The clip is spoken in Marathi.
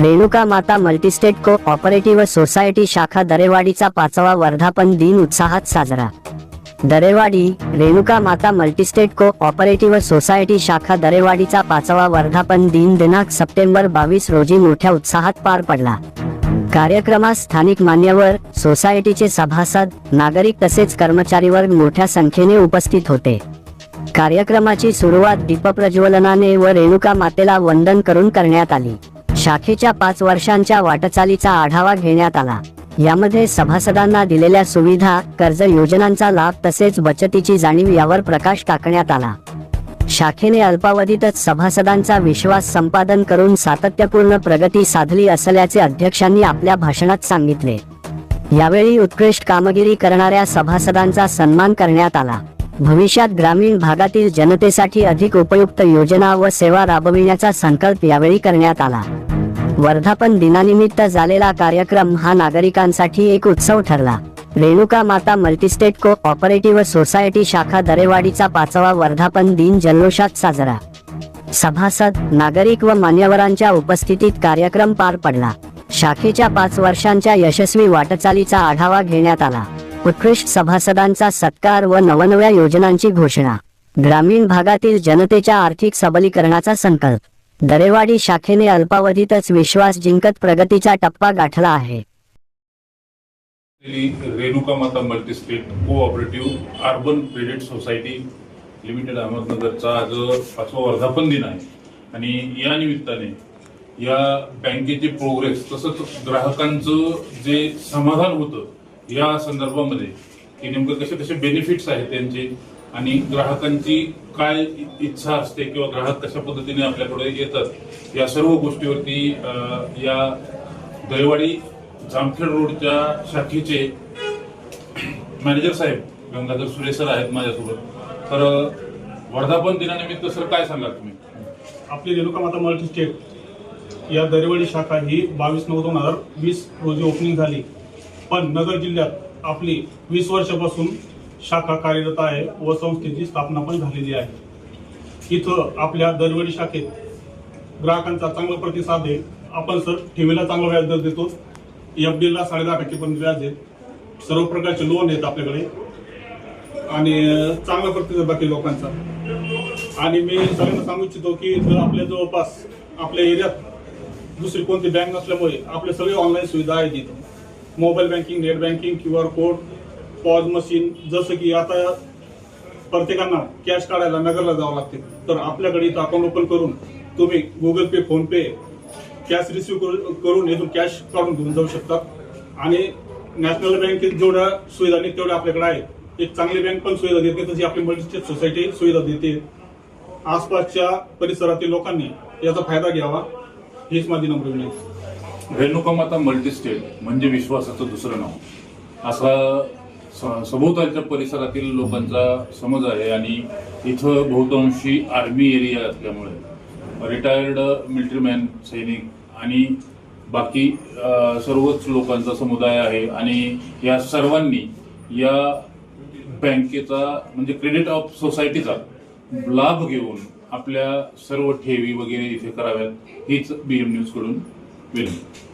रेणुका माता मल्टीस्टेट को ऑपरेटिव्ह सोसायटी शाखा दरेवाडीचा पाचवा वर्धापन दिन उत्साहात साजरा. दरेवाडी रेणुका माता मल्टीस्टेट को ऑपरेटिव्ह सोसायटी शाखा दरेवाडीचा पाचवा वर्धापन दिन दिनांक सप्टेंबर बावीस रोजी मोठ्या उत्साहात पार पडला. कार्यक्रमास स्थानिक मान्यवर सोसायटीचे सभासद नागरिक तसेच कर्मचारी वर्ग मोठ्या संख्येने उपस्थित होते. कार्यक्रमाची सुरुवात दीपप्रज्वलनाने व रेणुका मातेला वंदन करून करण्यात आली. शाखेच्या पाच वर्षांच्या वाटचालीचा आढावा घेण्यात आला. यामध्ये सभासदांना दिलेल्या सुविधा कर्ज योजनांचा लाभ तसेच बचतीची जाणीव यावर प्रकाश टाकण्यात आला. शाखेने अल्पावधीतच सभासदांचा विश्वास संपादन करून सातत्यपूर्ण प्रगती साधली असल्याचे अध्यक्षांनी आपल्या भाषणात सांगितले. यावेळी उत्कृष्ट कामगिरी करणाऱ्या सभासदांचा सन्मान करण्यात आला. भविष्यात ग्रामीण भागातील जनतेसाठी अधिक उपयुक्त योजना व सेवा राबविण्याचा संकल्प यावेळी करण्यात आला. वर्धापन दिनानिमित्त झालेला कार्यक्रम हा नागरिकांसाठी एक उत्सव ठरला. रेणुका माता मल्टीस्टेट को ऑपरेटिव्ह सोसायटी शाखा दरेवाडीचा पाचवा वर्धापन दिन जल्लोषात साजरा. सभासद नागरिक व मान्यवरांच्या उपस्थितीत कार्यक्रम पार पडला. शाखेच्या पाच वर्षांच्या यशस्वी वाटचालीचा आढावा घेण्यात आला. उत्कृष्ट सभासदांचा सत्कार व नवनव्या योजनांची घोषणा. ग्रामीण भागातील जनतेच्या आर्थिक सबलीकरणाचा संकल्प. दरेवाडी शाखेने अल्पावधीतच विश्वास जिंकत प्रगतीचा टप्पा गाठला आहे. Renuka Mata multistate cooperative urban credit society limited अहमदनगरचा आज पाचवा वर्धापन दिन आहे. आणि या निमित्ताने या बँकेचे प्रोग्रेस तसंच ग्राहकांचं जे समाधान होतं या संदर्भामध्ये की नेमकं कसे कसे बेनिफिट्स आहेत त्यांचे आणि ग्राहकांची काय इच्छा असते किंवा ग्राहक कशा पद्धतीने आपल्याकडे येतात या सर्व गोष्टीवरती या दहिवाडी जामखेड रोडच्या शाखेचे मॅनेजर साहेब गंगाधर सुरे सर आहेत माझ्यासोबत. तर वर्धापन दिनानिमित्त सर काय सांगाल तुम्ही? आपली रेणुका माता मल्टी स्टेट या दरेवाडी शाखा ही बावीस नऊ दोन हजार वीस रोजी ओपनिंग झाली. पण नगर जिल्ह्यात आपली वीस वर्षापासून शाखा कार्यरत आहे व संस्थेची स्थापना पण झालेली आहे. इथं आपल्या दरवडी शाखेत ग्राहकांचा चांगला प्रतिसाद आहे. आपण सर ठेवीला चांगला व्याज दर देतो. एफ डीला साडे दहा टक्केपर्यंत व्याज आहे. सर्व प्रकारचे लोन आहेत आपल्याकडे. आणि चांगला प्रतिसाद बाकी लोकांचा. आणि मी सगळ्यांना सांगू इच्छितो की जर आपल्या जवळपास आपल्या एरियात दुसरी कोणती बँक नसल्यामुळे आपल्या सगळे ऑनलाईन सुविधा आहेत इथं. Mobile banking net banking Q R code POS machine जसं की आता प्रत्येकांना कॅश काढायला नगरला जावं लागते. तर आपल्याकडे इथं अकाउंट ओपन करून तुम्ही Google Pay PhonePe cash receive करून इथून कॅश काढून घेऊन जाऊ शकतात. आणि नॅशनल बँकेत जेवढ्या सुविधा नाही तेवढ्या आपल्याकडे आहेत. एक चांगली बँक पण सुविधा देते तशी आपली मल्टीस्टेट सोसायटी सुविधा देते. आसपासच्या परिसरातील लोकांनी याचा फायदा घ्यावा हीच माझी नम्र विनंती. रेणुका माता मल्टीस्टेट म्हणजे विश्वासाचं दुसरं नाव. असा सभोवतालच्या परिसरातील लोकांचा समज आहे आणि इथं बहुतांशी आर्मी एरिया असल्यामुळे रिटायर्ड मिलिटरीमॅन सैनिक आणि बाकी सर्वच लोकांचा समुदाय आहे आणि या सर्वांनी या बँकेचा म्हणजे क्रेडिट ऑफ सोसायटीचा लाभ घेऊन आपल्या सर्व ठेवी वगैरे इथे कराव्यात हीच बी एम न्यूजकडून विनंती.